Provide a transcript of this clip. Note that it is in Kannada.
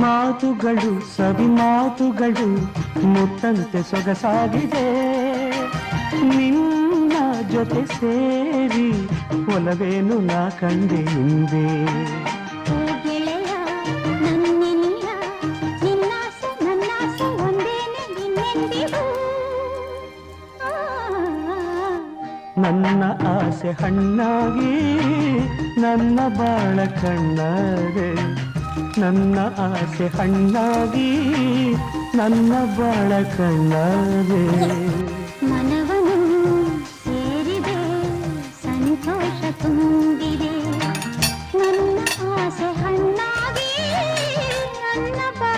ಮಾತುಗಳು ಸವಿ ಮಾತುಗಳು ಮುತ್ತಂತೆ ಸೊಗಸಾಗಿದೆ. ನಿನ್ನ ಜೊತೆ ಸೇರಿ ಒಲವೇನು ನಾ ಕಂಡೆ ಹಿಂದೆ. ನನ್ನ ನನ್ನ ಆಸೆ ಹಣ್ಣಾಗಿ, ನನ್ನ ಬಾಳ ಕಣ್ಣಾದೆ. ನನ್ನ ಆಸೆ ಹಣ್ಣಾಗಿ, ನನ್ನ ಬಾಳ ಕಣ್ಣಾದೆ. ಮನವನು ಸೇರಿದೆ, ಸಂತೋಷ ತುಂಬಿದೆ.